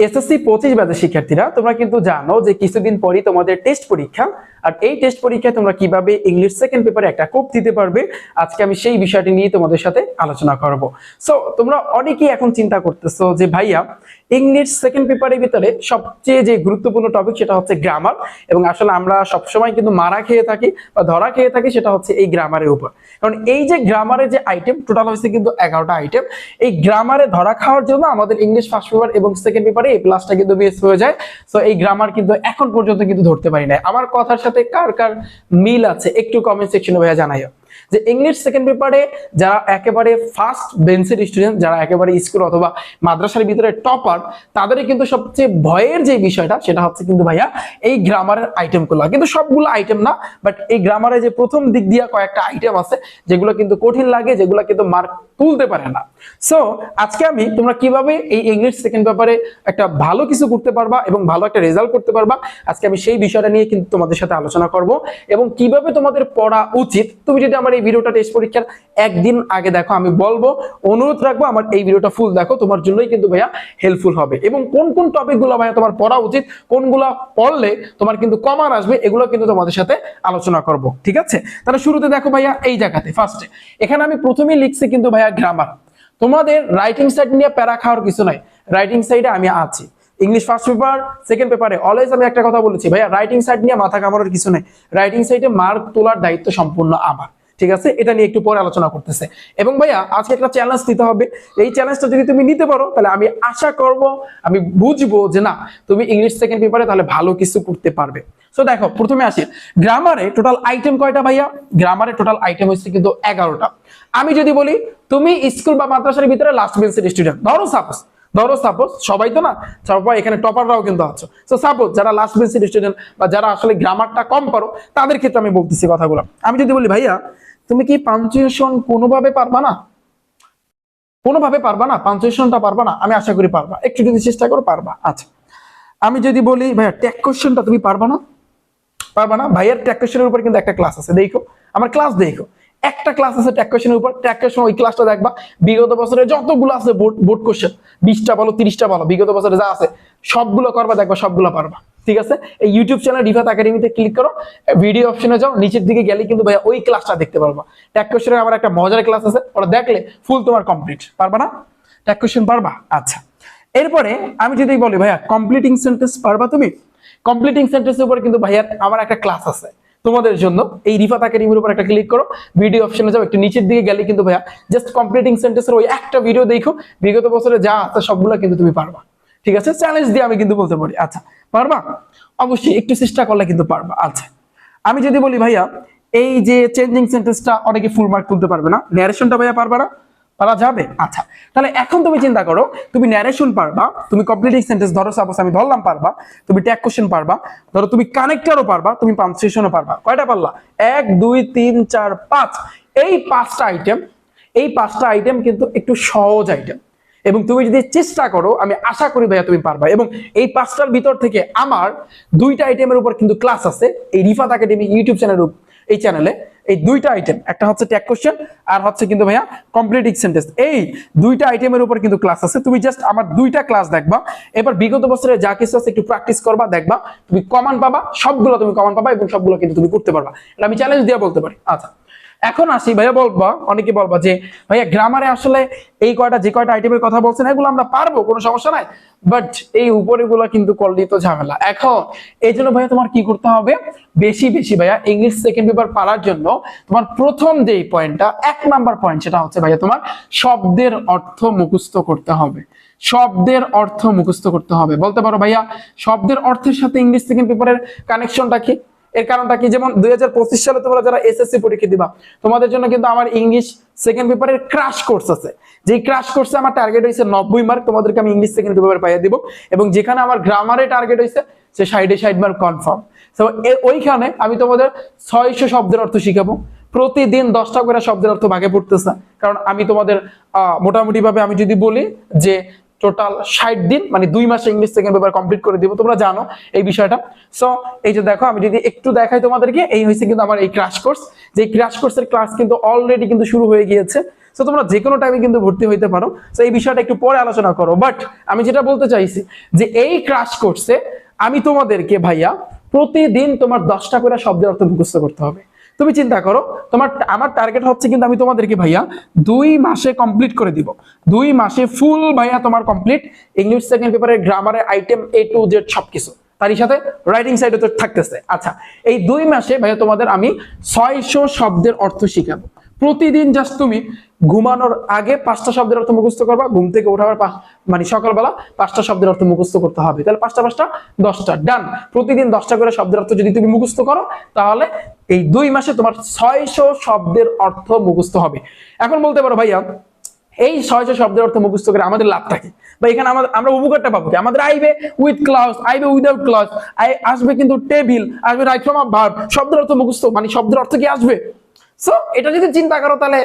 SSC পঁচিশ ব্যাচের শিক্ষার্থীরা, তোমরা কিন্তু জানো যে কিছুদিন পরই তোমাদের টেস্ট পরীক্ষা। আর এই টেস্ট পরীক্ষায় তোমরা কীভাবে ইংলিশ সেকেন্ড পেপারে একটা কোপ দিতে পারবে, আজকে আমি সেই বিষয়টি নিয়ে তোমাদের সাথে আলোচনা করব। সো তোমরা অনেকেই এখন চিন্তা করতেছো যে, ভাইয়া ইংলিশ সেকেন্ড পেপারের ভিতরে সবচেয়ে যে গুরুত্বপূর্ণ টপিক সেটা হচ্ছে গ্রামার এবং আসলে আমরা সবসময় কিন্তু মারা খেয়ে থাকি বা ধরা খেয়ে থাকি, সেটা হচ্ছে এই গ্রামারের উপর। কারণ এই যে গ্রামারের যে আইটেম টোটাল হয়েছে কিন্তু এগারোটা আইটেম এই গ্রামারে ধরা খাওয়ার জন্য আমাদের ইংলিশ ফার্স্ট পেপার এবং সেকেন্ড পেপারে এই প্লাসটা কিন্তু বেস হয়ে যায়। সো এই গ্রামার কিন্তু এখন পর্যন্ত কিন্তু ধরতে পারি নাই। আমার কথার সাথে কার কার মিল আছে, একটু কমেন্ট সেকশনে ভাইয়া জানাইও। যে ইংলিশ সেকেন্ড পেপারে যারা একেবারে ফার্স্ট বেঞ্চের স্টুডেন্ট যারা একেবারে স্কুল অথবা মাদ্রাসার ভিতরে টপার তাদের কিন্তু সবচেয়ে ভয়ের যে বিষয়টা, সেটা হচ্ছে কিন্তু ভাইয়া এই গ্রামারের আইটেমগুলো কিন্তু সবগুলো আইটেম না বাট এই গ্রামারে যে প্রথম দিক দিয়ে কয়েকটা আইটেম আছে, যেগুলো কিন্তু কঠিন লাগে, যেগুলো কিন্তু মার্ক তুলতে পারে না। সো আজকে আমি তোমরা কীভাবে এই ইংলিশ সেকেন্ড পেপারে একটা ভালো কিছু করতে পারবা এবং ভালো একটা রেজাল্ট করতে পারবা, আজকে আমি সেই বিষয়টা নিয়ে কিন্তু তোমাদের সাথে আলোচনা করব এবং কীভাবে তোমাদের পড়া উচিত, তুমি যদি আমার এই ভিডিওটা টেস্ট পরীক্ষার একদিন আগে দেখো, আমি বলব, অনুরোধ রাখব, আমার এই ভিডিওটা ফুল দেখো, তোমার জন্যই কিন্তু ভাইয়া হেল্পফুল হবে। এবং কোন কোন টপিকগুলো ভাইয়া তোমার পড়া উচিত, কোনগুলো পড়লে তোমার কিন্তু কমান আসবে, এগুলো কিন্তু তোমাদের সাথে আলোচনা করব, ঠিক আছে? তাহলে শুরুতে দেখো ভাইয়া এই জায়গাতে ফার্স্টে এখানে আমি প্রথমেই লিখছি কিন্তু ভাইয়া গ্রামার তোমাদের রাইটিং সাইড নিয়ে প্যারা খাওয়ার কিছু নাই রাইটিং সাইডে আমি আছি। ইংলিশ ফার্স্ট পেপার সেকেন্ড পেপারে অলওয়েজ আমি একটা কথা বলেছি, ভাইয়া রাইটিং সাইড নিয়ে মাথা কামানোর কিছু নেই। রাইটিং সাইডে মার্ক তোলার দায়িত্ব সম্পূর্ণ আমার। ঠিক আছে? এটা নিয়ে একটু পরে আলোচনা করতেছে। এবং ভাইয়া, আজকে একটা চ্যালেঞ্জ নিতে হবে। এই চ্যালেঞ্জটা যদি তুমি নিতে পারো, তাহলে আমি আশা করব, আমি বুঝব যে না, তুমি ইংলিশ সেকেন্ড পেপারে তাহলে ভালো কিছু করতে পারবে। সো দেখো, প্রথমে আসি। গ্রামারে টোটাল আইটেম কয়টা ভাইয়া? গ্রামারে টোটাল আইটেম হচ্ছে কিন্তু এগারোটা। আমি যদি বলি, তুমি স্কুল বা মাদ্রাসার ভিতরে লাস্ট বেঞ্চের স্টুডেন্ট ধরো সাপোজ ধরো সাপোজ সবাই তো না? সবাই এখানে টপাররাও কিন্তু আছো। তো সাপোজ যারা লাস্ট বেঞ্চের স্টুডেন্ট বা যারা আসলে গ্রামারটা কম পারো, তাদের ক্ষেত্রে আমি বলতেছি কথাগুলো। আমি যদি বলি, ভাইয়া তুমি কি পাঞ্চুয়েশন কোনোভাবে পারবা না? কোনোভাবে পারবা না? পাঞ্চুয়েশনটা পারবা না? আমি আশা করি পারবা। একটু যদি চেষ্টা করো, পারবা। আচ্ছা। আমি যদি বলি, ভাইয়া ট্যাক কোশ্চেনটা তুমি পারবা না? পারবা না? ভাইয়ের ট্যাক কোশ্চেনের উপর কিন্তু একটা ক্লাস আছে। দেখো, আমার ক্লাস দেখো। একটা ক্লাস আছে ট্যাক কোশ্চেনের উপর। ট্যাক কোশ্চেন ওই ক্লাসটা দেখবা, বিগত বছরে যতগুলো আছে বোর্ড বোর্ড কোশ্চেন বিশটা বলো, তিরিশটা বলো, বিগত বছরে যা আছে, সবগুলো করবা, দেখবা সবগুলো পারবা। ঠিক আছে? এই ইউটিউব চ্যানেল রিফাত একাডেমিতে ক্লিক করো। ভিডিও অপশনে যাও, নিচের দিকে গেলে কিন্তু ভাইয়া ওই ক্লাসটা দেখতে পারবা। ট্যাক কোশ্চেনের আমার একটা মজার ক্লাস আছে, ওটা দেখলে ফুল তোমার কমপ্লিট পারবা না? ট্যাক কোশ্চেন পারবা? আচ্ছা। এরপরে আমি যদি বলি, ভাইয়া কমপ্লিটিং সেন্টেন্স পারবা তুমি? কমপ্লিটিং সেন্টেন্সের উপর কিন্তু ভাইয়ার আমার একটা ক্লাস আছে। তোমাদের জন্য এই রিফাত একাডেমির উপর একটা ক্লিক করো। ভিডিও অপশনে যাও, একটু নিচের দিকে গেলে কিন্তু ভাইয়া জাস্ট কমপ্লিটিং সেন্টেন্সের ওই একটা ভিডিও দেখো। বিগত বছরে যা আছে সবগুলো কিন্তু তুমি পারবা। ঠিক আছে? চ্যালেঞ্জ দিয়ে আমি কিন্তু বলতে পারি। আচ্ছা। পারবা? অবশ্যই একটু চেষ্টা করলে কিন্তু পারবা। আচ্ছা আমি যদি বলি ভাইয়া, এই যে চেঞ্জিং সেন্টেন্সটা অনেকে ফুল মার্ক তুলতে পারবে না। ন্যারেশনটা ভাইয়া পারবা না? পারা যাবে? আচ্ছা তাহলে এখন তুমি চিন্তা করো, তুমি ন্যারেশন পারবা, তুমি কমপ্লিটিং সেন্টেন্স ধরো সাপোজ আমি ধরলাম পারবা, তুমি ট্যাগ কোশ্চেন পারবা, ধরো তুমি কানেক্টরও পারবা, তুমি পাঞ্চুয়েশনও পারবা। কয়টা পারলা? এক, দুই, তিন, চার, পাঁচ। এই পাঁচটা আইটেম এই পাঁচটা আইটেম কিন্তু একটু সহজ আইটেম এবং তুমি যদি চেষ্টা করো, আমি আশা করি ভাইয়া তুমি পারবা। এবং এই পাঁচটার ভিতর থেকে আমার দুইটা আইটেমের উপর কিন্তু ক্লাস আছে। এই রিফাত একাডেমি ইউটিউব চ্যানেল এই চ্যানেলে এই দুইটা আইটেম একটা হচ্ছে ট্যাগ কোশ্চেন আর হচ্ছে কিন্তু ভাইয়া কমপ্লিটিং সেন্টেন্স এই দুইটা আইটেমের উপর কিন্তু ক্লাস আছে। তুমি জাস্ট আমার দুইটা ক্লাস দেখবা। এবার বিগত বছরে যা কিছু আছে একটু প্র্যাকটিস করবা, দেখবা। তুমি কমান পাবা, সবগুলো তুমি কমান পাবা এবং সবগুলো কিন্তু তুমি করতে পারবা। এটা আমি চ্যালেঞ্জ দিয়ে বলতে পারি। আচ্ছা। এখন আসি, ভাইয়া বলবা, অনেকে বলবা যে, ভাইয়া গ্রামারে আসলে এই কয়টা, যে কয়টা আইটেমের কথা বলছেন, এগুলো আমরা পারব, কোনো সমস্যা নাই। বাট এই উপরে গুলো কিন্তু করলেই তো ঝামেলা। এখন, এই জন্য ভাইয়া তোমার কি করতে হবে? বেশি বেশি ভাইয়া ইংলিশ সেকেন্ড পেপার পারার জন্য তোমার প্রথম যেই পয়েন্টটা এক নাম্বার পয়েন্ট সেটা হচ্ছে ভাইয়া তোমার শব্দের অর্থ মুখস্থ করতে হবে। শব্দের অর্থ মুখস্থ করতে হবে। বলতে পারো ভাইয়া, শব্দের অর্থের সাথে ইংলিশ সেকেন্ড পেপারের কানেকশনটা কি? এর কারণটা কি? যেমন দুই সালে তোমরা যারা এসএসসি পরীক্ষা দিবা, তোমাদের জন্য কিন্তু আমার ইংলিশ সেকেন্ড পেপারের ক্রাশ কোর্স আছে। যে ক্রাশ কোর্সে আমার টার্গেট হয়েছে নব্বই মার্ক তোমাদেরকে আমি ইংলিশ সেকেন্ড পেপার পাইয়ে দিব। এবং যেখানে আমার গ্রামারে টার্গেট হয়েছে সে সাইডে সাইড মার্ক কনফার্ম ওইখানে আমি তোমাদের ছয়শো শব্দের অর্থ শিখাবো। প্রতিদিন দশটা করে শব্দের অর্থ ভাগে পড়তেছে। কারণ আমি তোমাদের, আহ মোটামুটি ভাবে আমি যদি বলি যে টোটাল ষাট দিন মানে দুই মাসে ইংলিশ সেকেন্ড পেপার কমপ্লিট করে দিব, তোমরা জানো এই বিষয়টা। সো এই যে দেখো, আমি যদি একটু দেখাই তোমাদেরকে, এই হয়েছে কিন্তু আমার এই ক্রাশ কোর্স যে ক্রাশ কোর্সের ক্লাস কিন্তু অলরেডি কিন্তু শুরু হয়ে গিয়েছে। তো তোমরা যে কোনো টাইমে কিন্তু ভর্তি হইতে পারো। তো এই বিষয়টা একটু পরে আলোচনা করো। বাট আমি যেটা বলতে চাইছি যে এই ক্রাশ কোর্সে আমি তোমাদেরকে ভাইয়া প্রতিদিন তোমার দশটা করে শব্দের অর্থ মুখস্থ করতে হবে। তুমি চিন্তা করো, তোমার আমার টার্গেট হচ্ছে কিন্তু আমি তোমাদেরকে ভাইয়া দুই মাসে কমপ্লিট করে দিব। দুই মাসে ফুল ভাইয়া তোমার কমপ্লিট ইংলিশ সেকেন্ড পেপারের গ্রামারের আইটেম এ টু জেড সবকিছু। তারই সাথে রাইটিং সাইডে তো থাকতেছে। আচ্ছা এই দুই মাসে ভাইয়া তোমাদের আমি ছয়শো শব্দের অর্থ শিখাবো। প্রতিদিন জাস্ট তুমি ঘুমানোর আগে পাঁচটা শব্দের অর্থ মুখস্থ করবা, ঘুম থেকে ওঠাবার পা- মানে সকালবেলা পাঁচটা শব্দের অর্থ মুখস্থ করতে হবে। তাহলে পাঁচটা পাঁচটা, দশটা ডান প্রতিদিন দশটা করে শব্দের অর্থ যদি তুমি মুখস্থ করো, তাহলে এই দুই মাসে তোমার ছয়শো শব্দের অর্থ মুখস্থ হবে। এখন বলতে পারো ভাইয়া, এই ছয়শো শব্দের অর্থ মুখস্থ করে আমাদের লাভটা কি? বা এখানে আমাদের আমরা উপকারটা পাবো আমাদের আইবে উইথ ক্লাউস আইবে উইদাউট ক্লাস আসবে কিন্তু টেবিল আসবে রাইট ফ্রম ভার্ব শব্দের অর্থ মুখস্থ মানে শব্দের অর্থ কি আসবে? সো এটা যদি চিন্তা করো তাহলে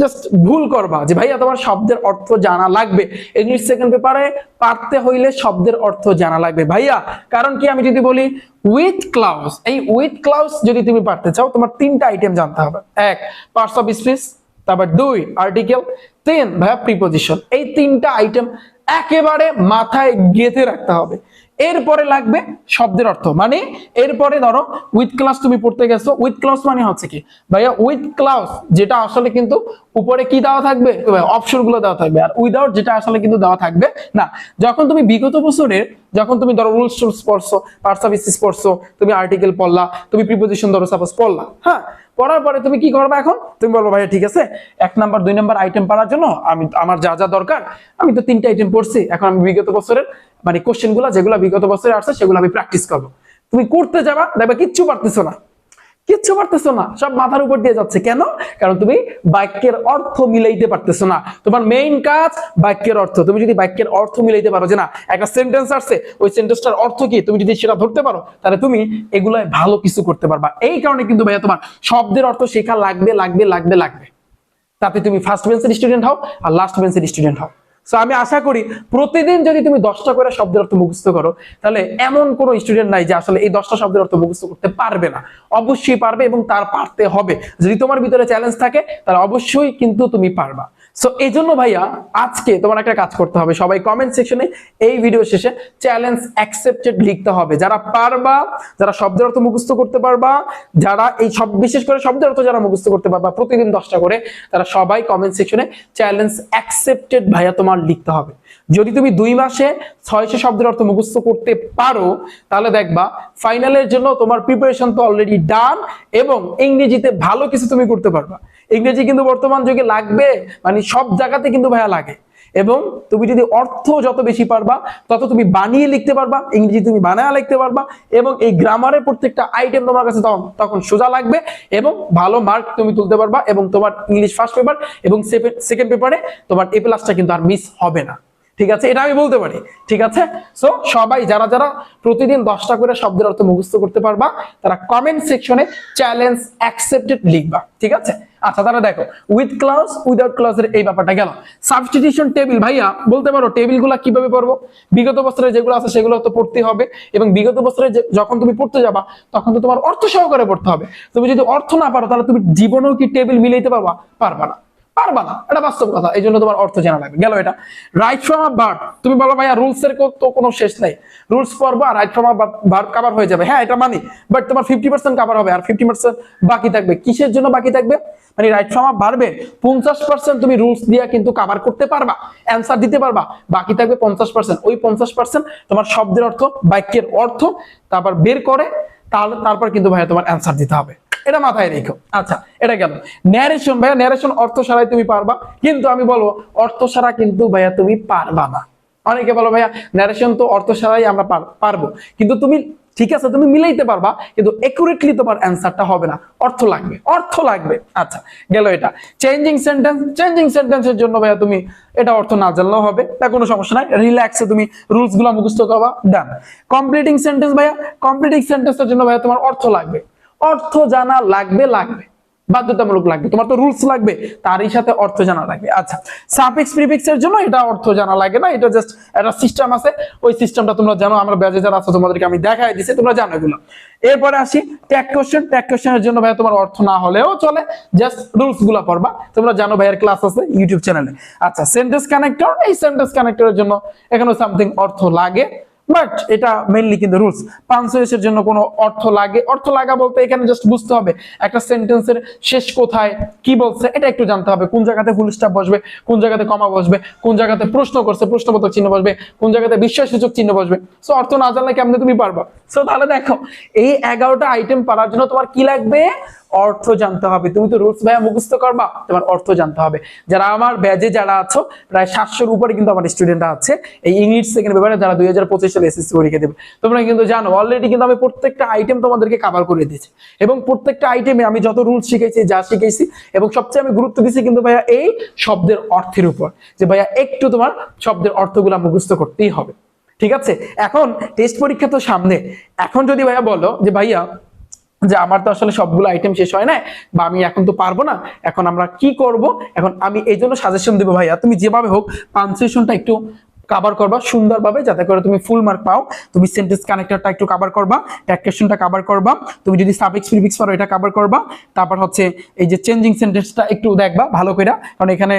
জাস্ট ভুল করবা যে ভাইয়া তোমার শব্দের অর্থ জানা লাগবে। ইংলিশ সেকেন্ড পেপারে পারতে হইলে শব্দের অর্থ জানা লাগবে। ভাইয়া, কারণ কি আমি যদি বলি উইথ ক্লাউস এই উইথ ক্লাউস যদি তুমি পারতে চাও, তোমার তিনটা আইটেম জানতে হবে। এক পার্টস অফ স্পিচ তারপর দুই আর্টিকেল তিন, ভাইয়া প্রিপোজিশন এই তিনটা আইটেম একেবারে মাথায় গেঁথে রাখতে হবে। এরপরে লাগবে শব্দের অর্থ। মানে এরপরে ধরো উইথ ক্লাস তুমি পড়তে গেছো। উইথ ক্লাস মানে হচ্ছে কি? ভাইয়া উইথ ক্লাস যেটা আসলে কিন্তু উপরে কি দেওয়া থাকবে? অপশনগুলো দেওয়া থাকবে। আর উইদাউট যেটা আসলে কিন্তু দেওয়া থাকবে না। যখন তুমি বিগত বছরের যখন তুমি ধরো রুলস টুলস পড়ছো পার্টস অফ স্পিচ পড়ছো, তুমি আর্টিকেল পড়লা, তুমি প্রিপোজিশন ধরো সাপোজ পড়লা হ্যাঁ? পড়ার পরে তুমি কি করবা এখন? তুমি বলব, ভাইয়া, ঠিক আছে, এক নাম্বার দুই নাম্বার আইটেম পড়ার জন্য আমি, আমার যা যা দরকার, আমি তো তিনটা আইটেম পড়ছি, এখন আমি বিগত বছরের মানে কোশ্চেনগুলো যেগুলো বিগত বছরে আসছে সেগুলো আমি প্র্যাকটিস করব। তুমি করতে যাবা, দেখবা কিচ্ছু পারতেছো না। কিচ্ছু পারতেছো না, সব মাথার উপর দিয়ে যাচ্ছে। কেন? কারণ তুমি বাক্যের অর্থ মিলাইতে পারতেছো না। তোমার মেইন কাজ বাক্যের অর্থ। তুমি যদি বাক্যের অর্থ মিলাইতে পারো যে না, একটা সেন্টেন্স আসছে, ওই সেন্টেন্সটার অর্থ কি? তুমি যদি সেটা ধরতে পারো, তাহলে তুমি এগুলায় ভালো কিছু করতে পারবা। এই কারণে কিন্তু ভাইয়া তোমার শব্দের অর্থ শেখা লাগবে লাগবে লাগবে লাগবে। তাতে তুমি ফার্স্ট বেঞ্চের স্টুডেন্ট হও আর লাস্ট বেঞ্চের স্টুডেন্ট হও। সো আমি আশা করি প্রতিদিন যদি তুমি দশটা করে শব্দের অর্থ মুখস্থ করো, তাহলে এমন কোনো স্টুডেন্ট নাই যে আসলে এই দশটা শব্দের অর্থ মুখস্থ করতে পারবে না। অবশ্যই পারবে এবং তার পারতে হবে। যদি তোমার ভিতরে চ্যালেঞ্জ থাকে, তাহলে অবশ্যই কিন্তু তুমি পারবা। সো এই জন্য ভাইয়া, আজকে তোমার একটা কাজ করতে হবে। সবাই কমেন্ট সেকশনে এই ভিডিও শেষে চ্যালেঞ্জ অ্যাকসেপ্টেড লিখতে হবে। যারা পারবা, যারা শব্দের অর্থ মুখস্থ করতে পারবা, যারা এই সব, বিশেষ করে শব্দের অর্থ যারা মুখস্থ করতে পারবা, প্রতিদিন দশটা করে, তারা সবাই কমেন্ট সেকশনে চ্যালেঞ্জ অ্যাকসেপ্টেড ভাইয়া তোমার লিখতে হবে। যদি তুমি দুই মাসে, ছয়শো শব্দের অর্থ মুখস্থ করতে পারো, তাহলে দেখবা ফাইনালের জন্য তোমার প্রিপারেশন তো অলরেডি ডান এবং ইংরেজিতে ভালো কিছু তুমি করতে পারবা। ইংরেজি কিন্তু বর্তমান যুগে লাগবে মানে সব জায়গাতে কিন্তু ভাইয়া লাগে। এবং তুমি যদি অর্থ যত বেশি পারবা, তত তুমি বানিয়ে লিখতে পারবা, ইংরেজি তুমি বানায় লিখতে পারবা, এবং এই গ্রামারের প্রত্যেকটা আইটেম তোমার কাছে তখন তখন সোজা লাগবে, এবং ভালো মার্ক তুমি তুলতে পারবা, এবং তোমার ইংলিশ ফার্স্ট পেপার এবং সেকেন্ড পেপারে তোমার এ প্লাসটা কিন্তু আর মিস হবে না। ঠিক আছে? এটা আমি বলতে পারি। ঠিক আছে? সো সবাই যারা যারা প্রতিদিন দশটা করে শব্দের অর্থ মুখস্থ করতে পারবা, তারা কমেন্ট সেকশনে চ্যালেঞ্জ অ্যাকসেপ্টেড লিখবা। ঠিক আছে? আচ্ছা তারা দেখো উইথ ক্লাস উইদাউট ক্লাসের এই ব্যাপারটা গেল। সাবস্টিটিউশন টেবিল ভাইয়া, বলতে পারো টেবিলগুলো কীভাবে পড়ব? বিগত বছরে যেগুলো আছে, সেগুলো তো পড়তে হবে, এবং বিগত বছরে যখন তুমি পড়তে যাবা, তখন তো তোমার অর্থ সহকারে পড়তে হবে। তুমি যদি অর্থ না পারো, তাহলে তুমি জীবনেও কি টেবিল মিলাইতে পারবা? পারবা না। পারবা না। এটা বাস্তব কথা, এই জন্য তোমার অর্থ জানা লাগবে। গেল এটা। রাইট ফ্রম আ বার্ড তুমি বলো ভাইয়া রুলস এর তো কোনো শেষ নাই। রুলস পড়ব রাইট ফ্রম আ বার্ড কভার হয়ে যাবে। হ্যাঁ এটা মানি বাট তোমার ফিফটি পার্সেন্ট কভার হবে, আর ফিফটি পার্সেন্ট বাকি থাকবে। কিসের জন্য বাকি থাকবে? মানে রাইট ফ্রম আ বাড়বে পঞ্চাশ পার্সেন্ট তুমি রুলস দিয়ে কিন্তু কভার করতে পারবা অ্যান্সার দিতে পারবা, বাকি থাকবে পঞ্চাশ পার্সেন্ট ওই পঞ্চাশ পার্সেন্ট তোমার শব্দের অর্থ, বাক্যের অর্থ, তারপর বের করে তারপর কিন্তু ভাইয়া তোমার অ্যান্সার দিতে হবে। এটা মাথায় রেখো। আচ্ছা এটা গেল ন্যারেশন ভাইয়া ন্যারেশন অর্থ সারাই তুমি পারবা। কিন্তু আমি বলব, অর্থ সারা কিন্তু ভাইয়া তুমি পারবা না। অনেকে বলো, ভাইয়া ন্যারেশন তো অর্থ সারাই আমরা পারব। কিন্তু তুমি, ঠিক আছে, তুমি মিলাইতে পারবা, কিন্তু একুরেটলি তোমার অ্যান্সারটা হবে না। অর্থ লাগবে অর্থ লাগবে। আচ্ছা গেল এটা। চেঞ্জিং সেন্টেন্স চেঞ্জিং সেন্টেন্সের জন্য ভাইয়া তুমি এটা অর্থ না জানলেও হবে, তা কোনো সমস্যা নাই। রিল্যাক্সে তুমি রুলসগুলো মুখস্থ করবা ডান কমপ্লিটিং সেন্টেন্স ভাইয়া কমপ্লিটিং সেন্টেন্সের জন্য ভাইয়া তোমার অর্থ লাগবে। অর্থ জানা লাগবে লাগবে। বাধ্যতামূলক লাগবে। তোমার তো রুলস লাগবে, তারই সাথে অর্থ জানা লাগবে। আচ্ছা সাফিক্স প্রিফিক্স এর জন্য এটা অর্থ জানা লাগে না, এটা জাস্ট একটা সিস্টেম আছে। ওই সিস্টেমটা তোমরা জানো, আমরা ব্যাজে যারা আছে, তোমাদেরকে আমি দেখাই দিছি, তোমরা জানো এগুলো। এরপরে আসি ট্যাগ কোশ্চেন ট্যাগ কোশ্চেনের জন্য ভাই তোমার অর্থ না হলেও চলে। জাস্ট রুলসগুলো পড়বা। তোমরা জানো ভাইয়ের ক্লাস আছে ইউটিউব চ্যানেলে আচ্ছা সেন্টেন্স কানেক্টর এই সেন্টেন্স কানেক্টরের জন্য এখানে সামথিং অর্থ লাগে। বাট এটা মেইনলি কিন্তু রুলস। পাঞ্চুয়েশনের জন্য কোনো অর্থ লাগে, অর্থ লাগা বলতে এখানে জাস্ট বুঝতে হবে একটা সেন্টেন্সের শেষ কোথায়, কি বলছে, এটা একটু জানতে হবে। কোন জায়গাতে ফুল স্টপ বসবে, কোন জায়গাতে কমা বসবে, কোন জায়গাতে প্রশ্ন করছে, প্রশ্নবোধক চিহ্ন বসবে, কোন জায়গাতে বিস্ময়সূচক চিহ্ন বসবে। সো অর্থ না জানলে কেমনে তুমি পারবা? সো তাহলে দেখো, এই এগারোটা আইটেম পারার জন্য তোমার কি লাগবে? অর্থ জানতে হবে। তুমি তো রুলস ভাইয়া মুখস্থ করবা, তোমার অর্থ জানতে হবে। যারা আমার ব্যাজে যারা আছো, প্রায় সাতশোর উপরে কিন্তু আমার স্টুডেন্টরা আছে। এই ইংলিশ সেকেন্ড পেপারে যারা দুই হাজার পঁচিশ সালে এসএসসি পরীক্ষা দেবে, তোমরা কিন্তু জানো অলরেডি কিন্তু আমি প্রত্যেকটা আইটেম তোমাদেরকে কাভার করে দিয়েছি। এবং প্রত্যেকটা আইটেমে আমি যত রুলস শিখেছি, যা শিখেছি, এবং সবচেয়ে আমি গুরুত্ব দিচ্ছি কিন্তু ভাইয়া এই শব্দের অর্থের উপর। যে ভাইয়া একটু তোমার শব্দের অর্থগুলা মুখস্থ করতেই হবে। ঠিক আছে? এখন টেস্ট পরীক্ষা তো সামনে। এখন যদি ভাইয়া বলো যে ভাইয়া যে আমার তো আসলে সবগুলো আইটেম শেষ হয় না বা আমি এখন তো পারব না, এখন আমরা কি করব? এখন আমি এই জন্য সাজেশন দেবো ভাইয়া, তুমি যেভাবে হোক পাঞ্চুয়েশনটা একটু কাভার করবা সুন্দরভাবে, যাতে করে তুমি ফুল মার্ক পাও। তুমি সেন্টেন্স কানেক্টরটা একটু কাভার করবা ট্যাকেশনটা কাভার করবা। তুমি যদি সাফিক্স প্রিফিক্স পারো, এটা কাভার করবা। তারপর হচ্ছে এই যে চেঞ্জিং সেন্টেন্সটা একটু দেখবা ভালো করে কারণ এখানে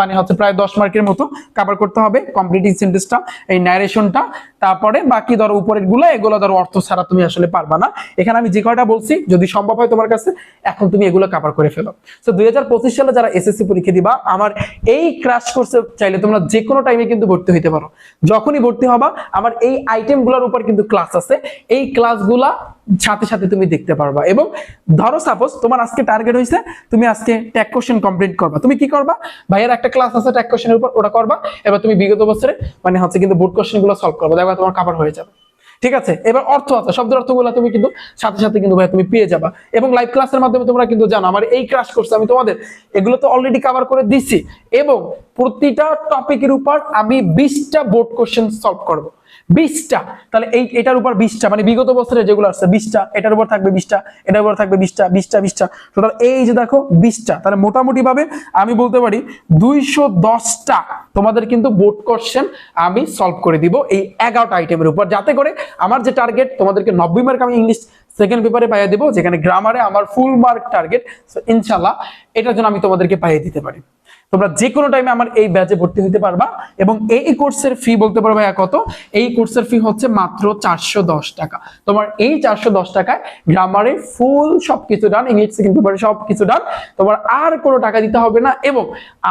মানে হচ্ছে প্রায় দশ মার্কের মতো কাভার করতে হবে কমপ্লিটিং সেন্টেন্সটা এই ন্যারেশনটা তারপরে বাকি ধরো উপরেরগুলো এগুলো ধরো অর্থ ছাড়া তুমি আসলে পারবা না। এখানে আমি যে কয়টা বলছি, যদি সম্ভব হয় তোমার কাছে, এখন তুমি এগুলো কাভার করে ফেলো। তো দুই হাজার পঁচিশ সালে যারা এসএসসি পরীক্ষা দিবা, আমার এই ক্রাশ কোর্সে চাইলে তোমরা যে কোনো টাইমে কিন্তু ভর্তি হইতে পারো। যখনই ভর্তি হবা, আমার এই আইটেমগুলোর উপর কিন্তু ক্লাস আছে। এই ক্লাসগুলা সাথে সাথে তুমি দেখতে পারবা। এবং ধরো সাপোজ তোমার আজকে টার্গেট হয়েছে তুমি আজকে ট্যাগ কোশ্চেন কমপ্লিট করবা। তুমি কি করবা? ভাইয়ের একটা ক্লাস আছে ট্যাগ কোশ্চেনের উপর, ওটা করবা। এবার তুমি বিগত বছরে মানে হচ্ছে কিন্তু বোর্ড কোশ্চেনগুলো সলভ করবা। দেখবা তোমার কাভার হয়ে যাবে। ঠিক আছে? এবার অর্থ আছে। শব্দের অর্থগুলো তুমি কিন্তু সাথে সাথে কিন্তু ভাই তুমি পেয়ে যাবা। এবং লাইভ ক্লাসের মাধ্যমে তোমরা কিন্তু জানো, আমার এই ক্লাস করছে আমি তোমাদের। এগুলো তো অলরেডি কভার করে দিচ্ছি এবং প্রতিটা টপিকের উপর আমি বিশটা বোর্ড কোশ্চেন সলভ করব। বিশটা। তাহলে এই, এটার উপর বিশটা মানে বিগত বছরে যেগুলো আসছে, বিশটা, এটার উপর থাকবে বিশটা, এটার উপর থাকবে বিশটা বিশটা বিশটা। টোটাল এই যে দেখো, বিশটা, তাহলে মোটামুটি ভাবে আমি বলতে পারি দুইশো দশটা তোমাদের কিন্তু বোর্ড কোশ্চেন আমি সলভ করে দিব এই এগারোটা আইটেমের উপর। যাতে করে আমার যে টার্গেট তোমাদেরকে নব্বই মার্ক আমি ইংলিশ সেকেন্ড পেপারে পাইয়ে দেবো, যেখানে গ্রামারে আমার ফুল মার্ক টার্গেট ইনশাল্লাহ এটার জন্য আমি তোমাদেরকে পাইয়ে দিতে পারি। তোমরা যে কোনো টাইমে আমার এই ব্যাচে ভর্তি হতে পারবা এবং এই কোর্সের ফি বলতে পারবে কত? এই কোর্সের ফি হচ্ছে মাত্র চারশো দশ টাকা। তোমার এই চারশো দশ টাকায় গ্রামারে ফুল সবকিছু ডান ইংলিশ সেকেন্ড পেপারে সবকিছু ডান তোমার আর কোনো টাকা দিতে হবে না এবং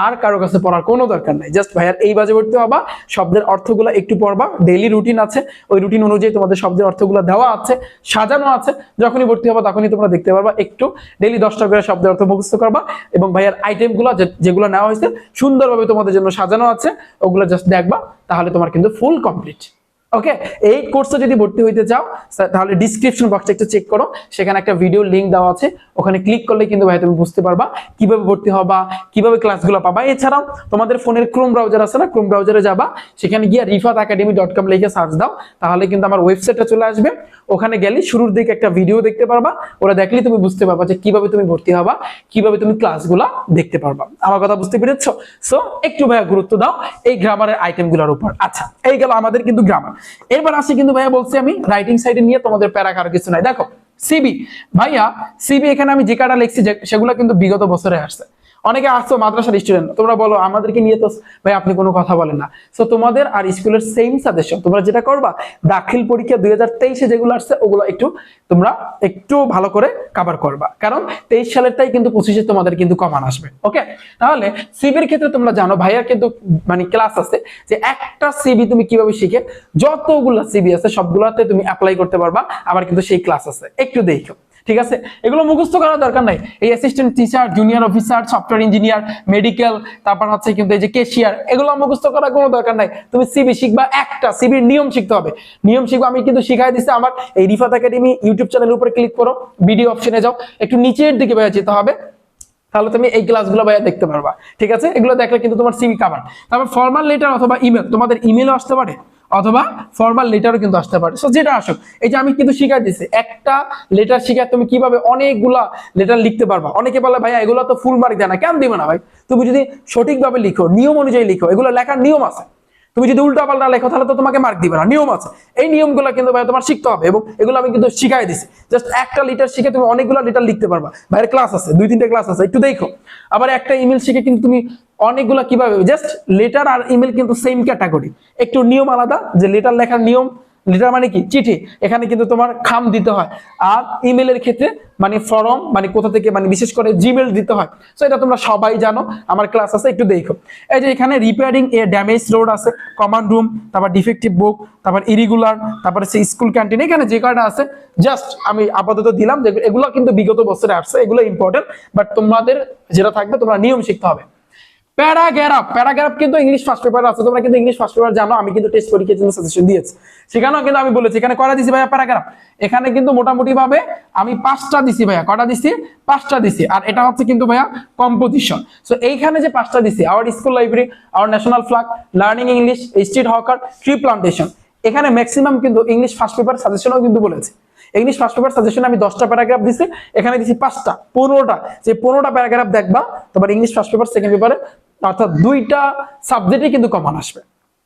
আর কারও কাছে পড়ার কোনো দরকার নাই। জাস্ট ভাইয়ার এই বাজে ভর্তি হবা, শব্দের অর্থগুলো একটু পড়বা ডেইলি রুটিন আছে, ওই রুটিন অনুযায়ী তোমাদের শব্দের অর্থগুলো দেওয়া আছে, সাজানো আছে, যখনই ভর্তি হবা তখনই তোমরা দেখতে পারবা, একটু ডেইলি দশটা করে শব্দের অর্থ মুখস্থ করবা এবং ভাইয়ার আইটেমগুলো যেগুলো নেওয়া হয়েছে। সুন্দরভাবে তোমাদের জন্য সাজানো আছে। ওগুলো জাস্ট দেখবা, তাহলে তোমার কিন্তু ফুল কমপ্লিট ওকে এই কোর্সে যদি ভর্তি হইতে চাও, তাহলে ডিসক্রিপশন বক্সটা একটু চেক করো। সেখানে একটা ভিডিও লিংক দেওয়া আছে। ওখানে ক্লিক করলে কিন্তু ভাই তুমি বুঝতে পারবা কীভাবে ভর্তি হবা, কীভাবে ক্লাসগুলো পাবা। এছাড়াও তোমাদের ফোনের ক্রোম ব্রাউজার আছে না? ক্রোম ব্রাউজারে যাবা, সেখানে গিয়ে রিফাত একাডেমি ডট কম লিখে সার্চ দাও, তাহলে কিন্তু আমার ওয়েবসাইটটা চলে আসবে। ওখানে গেলে শুরুর দিকে একটা ভিডিও দেখতে পারবা, ওরা দেখলেই তুমি বুঝতে পারবা যে কীভাবে তুমি ভর্তি হবা, কীভাবে তুমি ক্লাসগুলো দেখতে পারবা। আমার কথা বুঝতে পেরেছ? সো একটু ভাইয়া গুরুত্ব দাও এই গ্রামারের আইটেমগুলোর উপর। আচ্ছা এই গেল আমাদের কিন্তু গ্রামার এরপর আসি কিন্তু ভাইয়া বলছি আমি রাইটিং সাইডে নিয়ে তোমাদের প্যারা কারও কিছু নাই। দেখো সিবি ভাইয়া সিবি এখানে আমি যে কাটা লিখছি সেগুলো কিন্তু বিগত বছরে আসছে। অনেকে আসছো, মাদ্রাসার স্টুডেন্ট তোমরা বলো, আমাদেরকে নিয়ে তো ভাই আপনি কোনো কথা বলেন না। সো তোমাদের আর স্কুলের সেম সাজেশন তোমরা যেটা করবা, দাখিল পরীক্ষা দুই হাজার তেইশে যেগুলো আসছে, ওগুলো একটু তোমরা একটু ভালো করে কাভার করবা। কারণ তেইশ সালেরটাই কিন্তু পঁচিশে তোমাদের কিন্তু কমান আসবে ওকে তাহলে সিবির ক্ষেত্রে তোমরা জানো, ভাইয়ার কিন্তু মানে ক্লাস আছে যে একটা সিবি তুমি কীভাবে শিখে, যতগুলো সিবি আছে, সবগুলোতে তুমি অ্যাপ্লাই করতে পারবা, আবার কিন্তু সেই ক্লাস আছে। একটু দেখো। ঠিক আছে? এগুলো মুখস্থ করার দরকার নাই। এই assistant teacher junior officer software engineer medical তারপর হচ্ছে কিন্তু এই যে কেশিয়ার এগুলো মুখস্থ করার কোনো দরকার নাই। তুমি সিবি শিখবা, একটা সিবির নিয়ম শিখতে হবে। নিয়ম শিখবা, আমি কিন্তু শিখাই দিচ্ছি আমার। এই রিফাত একাডেমি ইউটিউব চ্যানেলের উপরে ক্লিক করো ভিডিও অপশনে যাও। একটু নিচের দিকে বেয়ে যেতে হবে, তাহলে তুমি এই ক্লাসগুলো ভাইয়া দেখতে পারবা। ঠিক আছে? এগুলো দেখলে কিন্তু তোমার সিবি কাভার তারপর ফর্মাল লেটার অথবা ইমেল তোমাদের ইমেলও আসতে পারে। অথবা ফর্মাল লেটারও কিন্তু আসতে পারে। সো যেটা আসুক, এই যে আমি কিন্তু শিখাই দিচ্ছি একটা লেটার শিখায় তুমি কীভাবে অনেকগুলা লেটার লিখতে পারবা। অনেকে বলে, ভাইয়া, এগুলো তো ফুল মার্ক দেয় না, কেন দিবে না ভাই? তুমি যদি সঠিকভাবে লিখো, নিয়ম অনুযায়ী লিখো, এগুলো লেখার নিয়ম আছে। তুমি যদি উল্টা পাল্টা লেখো, তাহলে তো তোমাকে মার্ক দিবে না, নিয়ম আছে। এই নিয়মগুলো কিন্তু ভাই তোমার শিখতে হবে এবং এগুলো আমি কিন্তু শিখাই দিছি জাস্ট একটা লিটার শিখে তুমি অনেকগুলো লিটার লিখতে পারবা। বাইরে ক্লাস আছে দুই তিনটে ক্লাস আছে, একটু দেখো। আবার একটা ইমেল শিখে কিন্তু তুমি অনেকগুলো কীভাবে? জাস্ট লেটার আর ইমেল কিন্তু সেম ক্যাটাগরি একটু নিয়ম আলাদা, যে লেটার লেখার নিয়ম লেটার মানে কি? চিঠি। এখানে কিন্তু তোমার খাম দিতে হয়। আর ইমেলের ক্ষেত্রে মানে ফর্ম মানে কোথা থেকে মানে বিশেষ করে জিমেল দিতে হয়। সো এটা তোমরা সবাই জানো। আমার ক্লাস আছে, একটু দেখো। এই যে এখানে রিপেয়ারিং এ ড্যামেজ রোড আছে কমান্ড রুম তারপর ডিফেক্টিভ বুক তারপর ইরিগুলার তারপরে সেই স্কুল ক্যান্টিন এখানে যে কয়টা আছে জাস্ট আমি আপাতত দিলাম। এগুলো কিন্তু বিগত বছরে আসছে এগুলো ইম্পর্টেন্ট বাট তোমাদের যেটা থাকবে, তোমরা নিয়ম শিখতে হবে। প্যারাগ্রাফ। প্যারাগ্রাফ কিন্তু ইংলিশ ফার্স্ট পেপার আছে, তোমরা কিন্তু ইংলিশ ফার্স্ট পেপার জানো, আমি কিন্তু টেস্ট পরীক্ষার জন্য সাজেশন দিয়েছি। সেখানেও কিন্তু আমি বলেছি, এখানে কয়টা দিছি ভাইয়া প্যারাগ্রাফ? এখানে কিন্তু মোটামুটি ভাবে আমি পাঁচটা দিছি ভাইয়া। কয়টা দিছি? পাঁচটা দিছি। আর এটা হচ্ছে কিন্তু ভাইয়া কম্পোজিশন সো এইখানে যে পাঁচটা দিছি our school library our national flag learning English street hawker tree plantation এখানে ম্যাক্সিমাম কিন্তু ইংলিশ ফার্স্ট পেপার সাজেশনও কিন্তু বলেছে। ইংলিশ ফার্স্ট পেপার সাজেশন আমি দশটা প্যারাগ্রাফ দিছি, এখানে দিছি পাঁচটা, পনেরোটা। যে পনেরোটা প্যারাগ্রাফ দেখবা, তোমার ইংলিশ ফার্স্ট পেপার সেকেন্ড পেপারে অর্থাৎ দুইটা সাবজেক্টে কিন্তু কমন আসবে।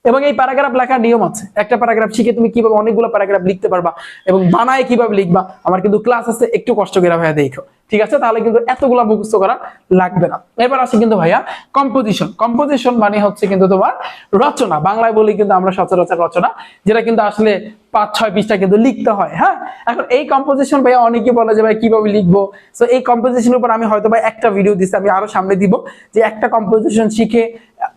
এবং এই প্যারাগ্রাফ লেখার নিয়ম আছে। একটা প্যারাগ্রাফ শিখে তুমি কীভাবে অনেকগুলো প্যারাগ্রাফ লিখতে পারবা এবং বানায় কীভাবে লিখবা, আমার কিন্তু ক্লাস আছে, একটু কষ্ট করে ভাইয়া দেখো। ঠিক আছে? তাহলে কিন্তু এতগুলা মুখস্থ করা লাগবে না। এবার আসি কিন্তু ভাইয়া কম্পোজিশন কম্পোজিশন মানে হচ্ছে কিন্তু তোমার রচনা। বাংলায় বলি কিন্তু আমরা সচরাচর রচনা, যেটা কিন্তু আসলে পাঁচ, ছয় পৃষ্ঠা কিন্তু লিখতে হয় হ্যাঁ? এখন এই কম্পোজিশন ভাইয়া অনেকে বলে যে ভাই, কীভাবে লিখব? সো এই কম্পোজিশনের উপর আমি হয়তো ভাই একটা ভিডিও দিচ্ছি আমি আরও সামনে দিব, যে একটা কম্পোজিশন শিখে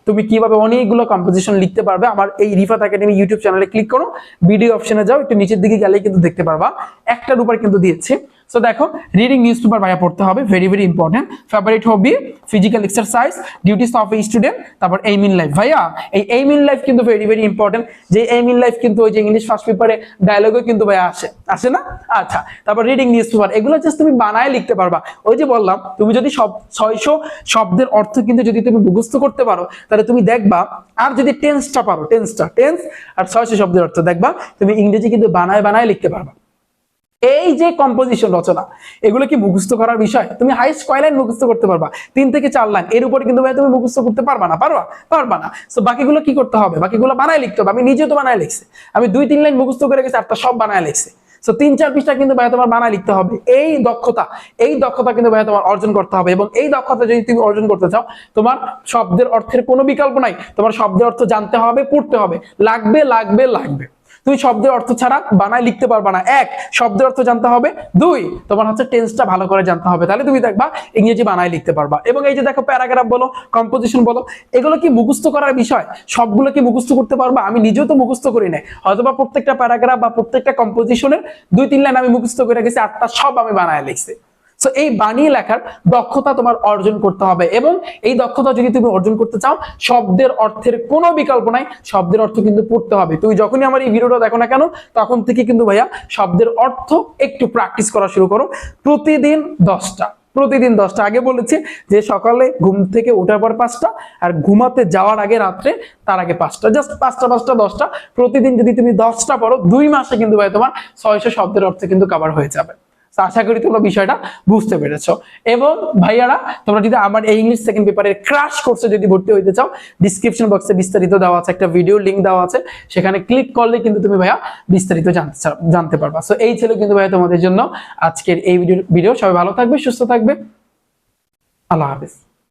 তুমি কীভাবে অনেকগুলো কম্পোজিশন লিখতে পারবে। আমার এই রিফাত একাডেমি ইউটিউব চ্যানেলে ক্লিক করো ভিডিও অপশনে যাও, একটু নিচের দিকে গেলেই কিন্তু দেখতে পারবা। একটার উপর কিন্তু দিয়েছে। সো দেখো রিডিং নিউজ পেপার ভাইয়া পড়তে হবে very very important favourite hobby physical exercise duties of a student তারপর এইম ইন লাইফ ভাইয়া, এই এইম ইন লাইফ কিন্তু ভেরি ভেরি ইম্পর্টেন্ট যে এইম ইন লাইফ কিন্তু ওই যে ইংলিশ ফার্স্ট পেপারে ডায়লগও কিন্তু ভাইয়া আসে আসে না? আচ্ছা তারপর রিডিং নিউজ পেপার এগুলো জাস্ট তুমি বানায় লিখতে পারবা। ওই যে বললাম, তুমি যদি সব, ছয়শো শব্দের অর্থ কিন্তু যদি তুমি মুখস্থ করতে পারো, তাহলে তুমি দেখবা, আর যদি টেন্সটা পারো টেন্সটা টেন্স আর ছয়শো শব্দের অর্থ দেখবা, তুমি ইংরেজি কিন্তু বানায় বানায় লিখতে পারবা। এই যে কম্পোজিশন রচনা, এগুলো কি মুখস্থ করার বিষয়? তুমি হাইস্ট কয় লাইন মুখস্থ করতে পারবা? তিন থেকে চার লাইন এর উপরে কিন্তু ভাই তুমি মুখস্থ করতে পারবা না, পারবা? পারবা না। সো বাকিগুলো কি করতে হবে? বাকিগুলো বানায় লিখতে হবে। আমি নিজেও তো বানায় লিখছি। আমি দুই তিন লাইন মুখস্থ করে গেছি আটটা সব বানায় লিখছি। সো তিন চার পৃষ্ঠা কিন্তু ভাই তোমার বানায় লিখতে হবে। এই দক্ষতা এই দক্ষতা কিন্তু ভাই তোমার অর্জন করতে হবে এবং এই দক্ষতা যদি তুমি অর্জন করতে চাও, তোমার শব্দের অর্থের কোনো বিকল্প নাই। তোমার শব্দের অর্থ জানতে হবে, পড়তে হবে। লাগবে লাগবে লাগবে। তুমি শব্দের অর্থ ছাড়া বানায় লিখতে পারবা না। এক, শব্দের অর্থ জানতে হবে। দুই, তোমার হচ্ছে টেন্সটা ভালো করে জানতে হবে। তাহলে তুমি দেখবা ইংরেজি বানায় লিখতে পারবা। এবং এই যে দেখো প্যারাগ্রাফ বলো কম্পোজিশন বলো, এগুলো কি মুখস্থ করার বিষয়? সবগুলো কি মুখস্থ করতে পারবা? আমি নিজেও তো মুখস্থ করি নাই। হয়তোবা প্রত্যেকটা প্যারাগ্রাফ বা প্রত্যেকটা কম্পোজিশনের দুই, তিন লাইন আমি মুখস্থ করে গেছি, আটটা সব আমি বানায় লিখছি। সো এই বানিয়ে লেখার দক্ষতা তোমার অর্জন করতে হবে এবং এই দক্ষতা যদি তুমি অর্জন করতে চাও, শব্দের অর্থের কোনো বিকল্প নাই। শব্দের অর্থ কিন্তু পড়তে হবে। তুমি যখনই আমার এই ভিডিওটা দেখো না কেন, তখন থেকে কিন্তু ভাইয়া শব্দের অর্থ একটু প্র্যাকটিস করা শুরু করো। প্রতিদিন দশটা প্রতিদিন দশটা। আগে বলেছি যে সকালে ঘুম থেকে ওঠার পর পাঁচটা আর ঘুমাতে যাওয়ার আগে রাত্রে, তার আগে পাঁচটা। জাস্ট পাঁচটা পাঁচটা, দশটা। প্রতিদিন যদি তুমি দশটা পড়ো, দুই মাসে কিন্তু ভাই তোমার ছয়শো শব্দের অর্থ কিন্তু কভার হয়ে যাবে। আশা করি তোমরা বিষয়টা বুঝতে পেরেছ। এবং ভাইয়ারা, তোমরা যদি আমার এই ইংলিশ সেকেন্ড পেপারের ক্রাশ কোর্সে যদি ভর্তি হইতে চাও ডিসক্রিপশন বক্সে বিস্তারিত দেওয়া আছে, একটা ভিডিও লিঙ্ক দেওয়া আছে। সেখানে ক্লিক করলে কিন্তু তুমি ভাইয়া বিস্তারিত জানতে জানতে পারবা। সো এই ছিল কিন্তু ভাইয়া তোমাদের জন্য আজকের এই ভিডিও ভিডিও সবাই ভালো থাকবে, সুস্থ থাকবে। আল্লাহ হাফিজ।